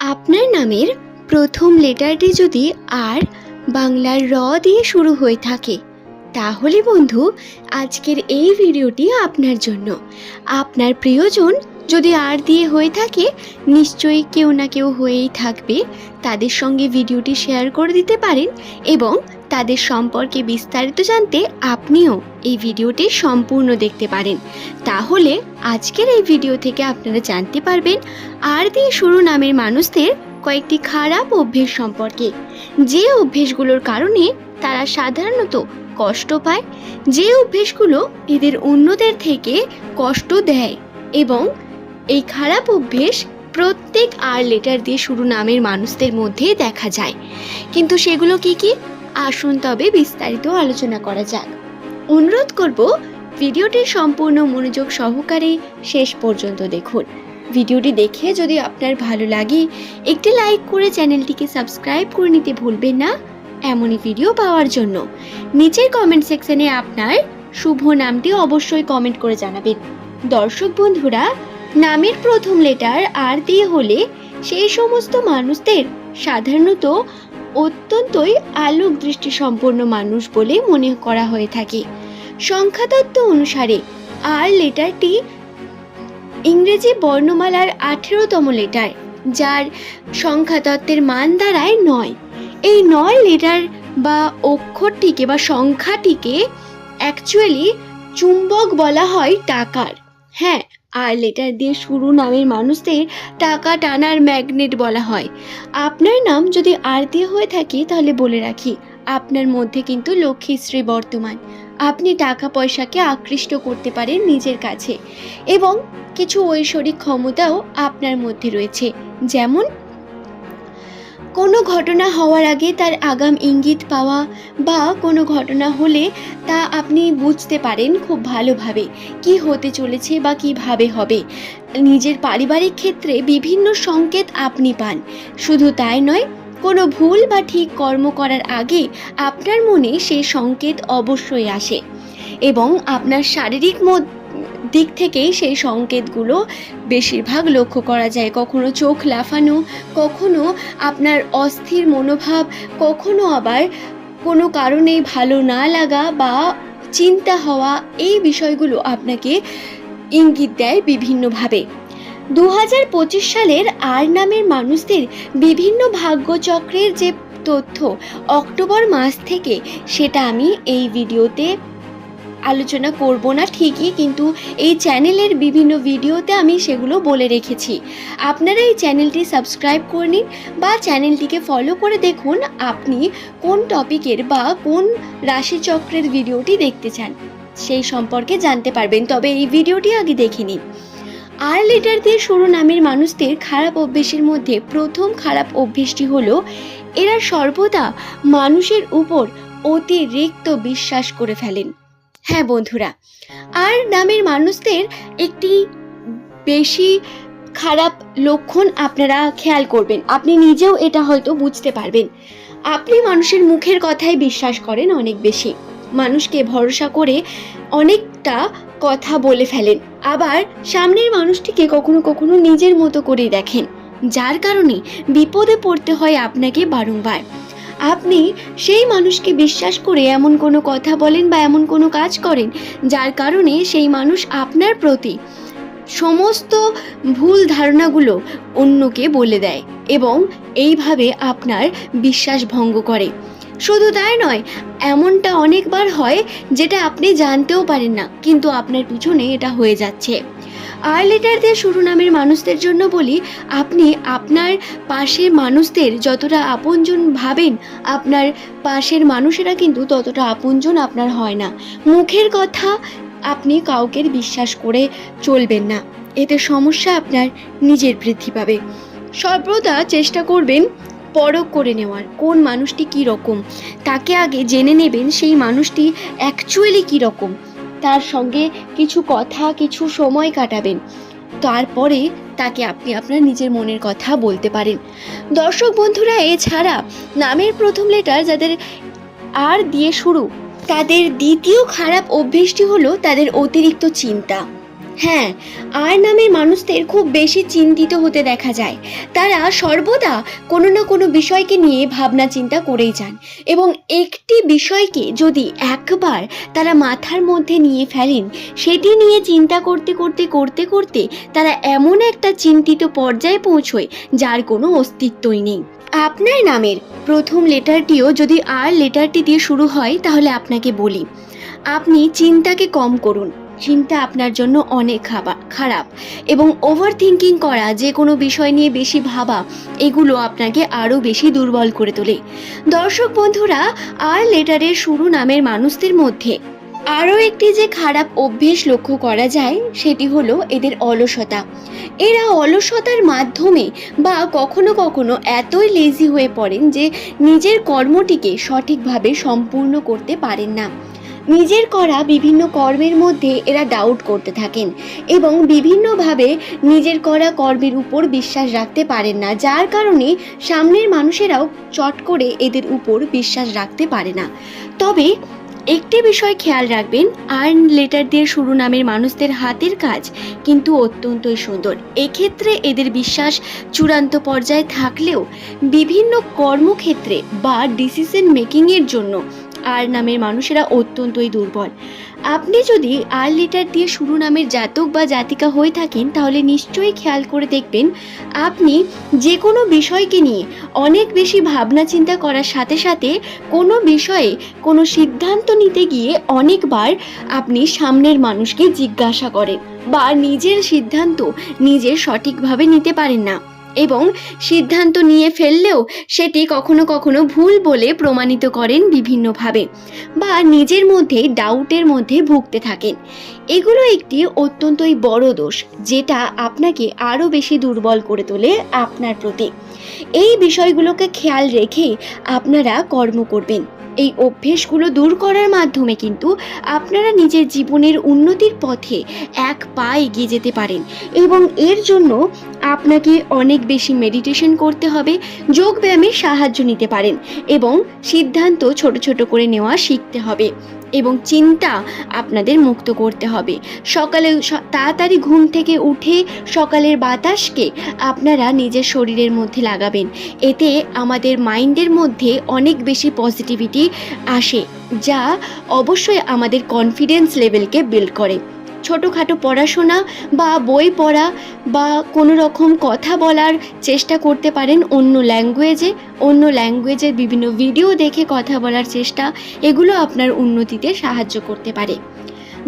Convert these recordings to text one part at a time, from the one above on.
আপনার নামের প্রথম লেটারটি যদি আর বাংলার র দিয়ে শুরু হয়ে থাকে, তাহলে বন্ধু, আজকের এই ভিডিওটি আপনার জন্য। আপনার প্রিয়জন যদি আর দিয়ে হয়ে থাকে, নিশ্চয়ই কেউ না কেউ হয়েই থাকবে। তাদের সঙ্গে ভিডিওটি শেয়ার করে দিতে পারেন এবং তাদের সম্পর্কে বিস্তারিত জানতে আপনিও এই ভিডিওটি সম্পূর্ণ দেখতে পারেন। তাহলে আজকের এই ভিডিও থেকে আপনারা জানতে পারবেন আর দিয়ে শুরু নামের মানুষদের কয়েকটি খারাপ অভ্যেস সম্পর্কে। যে অভ্যেসগুলোর কারণে তারা সাধারণত কষ্ট পায়, যে অভ্যেসগুলো এদের অন্যদের থেকে কষ্ট দেয় এবং এই খারাপ অভ্যেস প্রত্যেক আর লেটার দিয়ে শুরু নামের মানুষদের মধ্যে দেখা যায়। কিন্তু সেগুলো কি কি? আসুন তবে বিস্তারিত আলোচনা করা যাক। অনুরোধ করব ভিডিওটির সম্পূর্ণ মনোযোগ সহকারে শেষ পর্যন্ত দেখুন। ভিডিওটি দেখে যদি আপনার ভালো লাগে, একটি লাইক করে চ্যানেলটিকে সাবস্ক্রাইব করে নিতে ভুলবেন না। এমনই ভিডিও পাওয়ার জন্য নিচের কমেন্ট সেকশনে আপনার শুভ নামটি অবশ্যই কমেন্ট করে জানাবেন। দর্শক বন্ধুরা, নামের প্রথম লেটার আর দিয়ে হলে সেই সমস্ত মানুষদের সাধারণত অত্যন্তই আলোক দৃষ্টি সম্পন্ন মানুষ বলে মনে করা হয়ে থাকে। সংখ্যাতত্ত্ব অনুসারে আর লেটারটি ইংরেজি বর্ণমালার আঠেরোতম লেটার, যার সংখ্যাতত্ত্বের মান দাঁড়ায় নয়। এই নয় লেটার বা অক্ষরটিকে বা সংখ্যাটিকে অ্যাকচুয়ালি চুম্বক বলা হয় টাকার। হ্যাঁ আর লেটার দিয়ে শুরু নামের মানুষদের টাকা টানার ম্যাগনেট বলা হয়। আপনার নাম যদি আর দিয়ে হয়ে থাকে তাহলে বলে রাখি, আপনার মধ্যে কিন্তু লক্ষ্মীশ্রী বর্তমান। আপনি টাকা পয়সাকে আকৃষ্ট করতে পারেন নিজের কাছে এবং কিছু ঐশ্বরিক ক্ষমতাও আপনার মধ্যে রয়েছে, যেমন কোনো ঘটনা হওয়ার আগে তার আগাম ইঙ্গিত পাওয়া বা কোনো ঘটনা হলে তা আপনি বুঝতে পারেন খুব ভালোভাবে। কি হতে চলেছে বা কীভাবে হবে? নিজের পারিবারিক ক্ষেত্রে বিভিন্ন সংকেত আপনি পান। শুধু তাই নয়, কোনো ভুল বা ঠিক কর্ম করার আগে আপনার মনে সেই সংকেত অবশ্যই আসে এবং আপনার শারীরিক মদ- দিক থেকেই সেই সংকেতগুলো বেশিরভাগ লক্ষ্য করা যায়। কখনো চোখ লাফানো, কখনো আপনার অস্থির মনোভাব, কখনো আবার কোনো কারণে ভালো না লাগা বা চিন্তা হওয়া এই বিষয়গুলো আপনাকে ইঙ্গিত দেয় বিভিন্নভাবে। দু হাজার পঁচিশ সালের আর নামের মানুষদের বিভিন্ন ভাগ্যচক্রের যে তথ্য অক্টোবর মাস থেকে, সেটা আমি এই ভিডিওতে আলোচনা করব না ঠিকই, কিন্তু এই চ্যানেলের বিভিন্ন ভিডিওতে আমি সেগুলো বলে রেখেছি। আপনারা এই চ্যানেলটি সাবস্ক্রাইব করে নিন বা চ্যানেলটিকে ফলো করে দেখুন আপনি কোন টপিকের বা কোন রাশিচক্রের ভিডিওটি দেখতে চান, সেই সম্পর্কে জানতে পারবেন। তবে এই ভিডিওটি আগে দেখে নিন। আর লেটার দিয়ে শুরু নামের মানুষদের খারাপ অভ্যেসের মধ্যে প্রথম খারাপ অভ্যেসটি হলো, এরা সর্বদা মানুষের উপর অতিরিক্ত বিশ্বাস করে ফেলেন। হ্যাঁ বন্ধুরা। আর নামের মানুষদের একটি বেশি খারাপ লক্ষণ আপনারা খেয়াল করবেন। আপনি নিজেও এটা হয়তো বুঝতে পারবেন। আপনি মানুষের মুখের কথাই বিশ্বাস করেন অনেক বেশি। মানুষকে ভরসা করে অনেকটা কথা বলে ফেলেন। আবার সামনের মানুষটিকে কখনো কখনো নিজের মতো করে দেখেন। যার কারণে বিপদে পড়তে হয় আপনাকে বারংবার। আপনি সেই মানুষকে বিশ্বাস করে এমন কোনো কথা বলেন বা এমন কোনো কাজ করেন যার কারণে সেই মানুষ আপনার প্রতি সমস্ত ভুল ধারণাগুলো অন্যকে বলে দেয় এবং এইভাবে আপনার বিশ্বাস ভঙ্গ করে। শুধু তাই নয়, এমনটা অনেকবার হয় যেটা আপনি জানতেও পারেন না, কিন্তু আপনার পিছনে এটা হয়ে যাচ্ছে। আর লেটার দিয়ে শুরু নামের মানুষদের জন্য বলি, আপনি আপনার পাশের মানুষদের যতটা আপনজন ভাবেন, আপনার পাশের মানুষেরা কিন্তু ততটা আপনজন আপনার হয় না। মুখের কথা আপনি কাউকে বিশ্বাস করে চলবেন না। এতে সমস্যা আপনার নিজের বৃদ্ধি পাবে। সর্বদা চেষ্টা করবেন পরখ করে নেওয়ার, কোন মানুষটি কী রকম তাকে আগে জেনে নেবেন সেই মানুষটি অ্যাকচুয়ালি কী রকম তার সঙ্গে কিছু কথা, কিছু সময় কাটাবেন। তারপরে তাকে আপনি আপনার নিজের মনের কথা বলতে পারেন। দর্শক বন্ধুরা, এছাড়া নামের প্রথম লেটার যাদের আর দিয়ে শুরু, তাদের দ্বিতীয় খারাপ অভ্যেসটি হলো তাদের অতিরিক্ত চিন্তা। হ্যাঁ আর নামের মানুষদের খুব বেশি চিন্তিত হতে দেখা যায়। তারা সর্বদা কোনো না কোনো বিষয়কে নিয়ে ভাবনা চিন্তা করেই যান এবং একটি বিষয়কে যদি একবার তারা মাথার মধ্যে নিয়ে ফেলেন, সেটি নিয়ে চিন্তা করতে করতে করতে করতে তারা এমন একটা চিন্তিত পর্যায়ে পৌঁছয় যার কোনো অস্তিত্বই নেই। আপনার নামের প্রথম লেটারটিও যদি আর লেটারটি দিয়ে শুরু হয়, তাহলে আপনাকে বলি। আপনি চিন্তাকে কম করুন। চিন্তা আপনার জন্য অনেক খারাপ। এবং ওভার থিঙ্কিং করা যে কোনো বিষয় নিয়ে বেশি ভাবা, এগুলো আপনাকে আরও বেশি দুর্বল করে তোলে। দর্শক বন্ধুরা, আর লেটারের শুরু নামের মানুষদের মধ্যে আরও একটি যে খারাপ অভ্যেস লক্ষ্য করা যায়, সেটি হলো এদের অলসতা। এরা অলসতার মাধ্যমে বা কখনো কখনো এতই লেজি হয়ে পড়েন যে নিজের কর্মটিকে সঠিকভাবে সম্পূর্ণ করতে পারেন না। নিজের করা বিভিন্ন কর্মের মধ্যে এরা ডাউট করতে থাকেন এবং বিভিন্নভাবে নিজের করা কর্মের উপর বিশ্বাস রাখতে পারেন না, যার কারণে সামনের মানুষেরাও চট করে এদের উপর বিশ্বাস রাখতে পারে না। তবে একটি বিষয় খেয়াল রাখবেন আর্ন লেটার দিয়ে শুরু নামের মানুষদের হাতের কাজ কিন্তু অত্যন্তই সুন্দর। এক্ষেত্রে এদের বিশ্বাস চূড়ান্ত পর্যায়ে থাকলেও বিভিন্ন কর্মক্ষেত্রে বা ডিসিশন মেকিংয়ের জন্য আর নামের মানুষেরা অত্যন্তই দুর্বল। আপনি যদি আর লেটার দিয়ে শুরু নামের জাতক বা জাতিকা হয়ে থাকেন, তাহলে নিশ্চয়ই খেয়াল করে দেখবেন আপনি যে কোনো বিষয়কে নিয়ে অনেক বেশি ভাবনা চিন্তা করার সাথে সাথে কোনো বিষয়ে কোনো সিদ্ধান্ত নিতে গিয়ে অনেকবার আপনি সামনের মানুষকে জিজ্ঞাসা করেন বা নিজের সিদ্ধান্ত নিজে সঠিকভাবে নিতে পারেন না। এবং সিদ্ধান্ত নিয়ে ফেললেও সেটি কখনো কখনো ভুল বলে প্রমাণিত করেন বিভিন্নভাবে বা নিজের মধ্যে ডাউটের মধ্যে ভুগতে থাকেন। এগুলো একটি অত্যন্তই বড় দোষ, যেটা আপনাকে আরও বেশি দুর্বল করে তোলে আপনার প্রতি। এই বিষয়গুলোকে খেয়াল রেখে আপনারা কর্ম করবেন। এই অভ্যেসগুলো দূর করার মাধ্যমে কিন্তু আপনারা নিজের জীবনের উন্নতির পথে এক পা এগিয়ে যেতে পারেন। এবং এর জন্য আপনাকে অনেক বেশি মেডিটেশন করতে হবে যোগব্যায়ামের সাহায্য নিতে পারেন এবং সিদ্ধান্ত ছোট ছোট করে নেওয়া শিখতে হবে। এবং চিন্তা আপনাদের মুক্ত করতে হবে। সকালে তাড়াতাড়ি ঘুম থেকে উঠে সকালের বাতাসকে আপনারা নিজের শরীরের মধ্যে লাগাবেন। এতে আমাদের মাইন্ডের মধ্যে অনেক বেশি পজিটিভিটি আসে, যা অবশ্যই আমাদের কনফিডেন্স লেভেলকে বিল্ড করে। ছোটোখাটো পড়াশোনা বা বই পড়া বা কোনো রকম কথা বলার চেষ্টা করতে পারেন অন্য ল্যাঙ্গুয়েজে, অন্য ল্যাঙ্গুয়েজের বিভিন্ন ভিডিও দেখে কথা বলার চেষ্টা, এগুলো আপনার উন্নতিতে সাহায্য করতে পারে।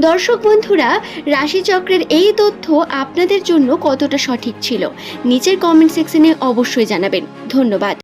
দর্শক বন্ধুরা, রাশিচক্রের এই তথ্য আপনাদের জন্য কতটা সঠিক ছিল? নিচের কমেন্ট সেকশনে অবশ্যই জানাবেন। ধন্যবাদ।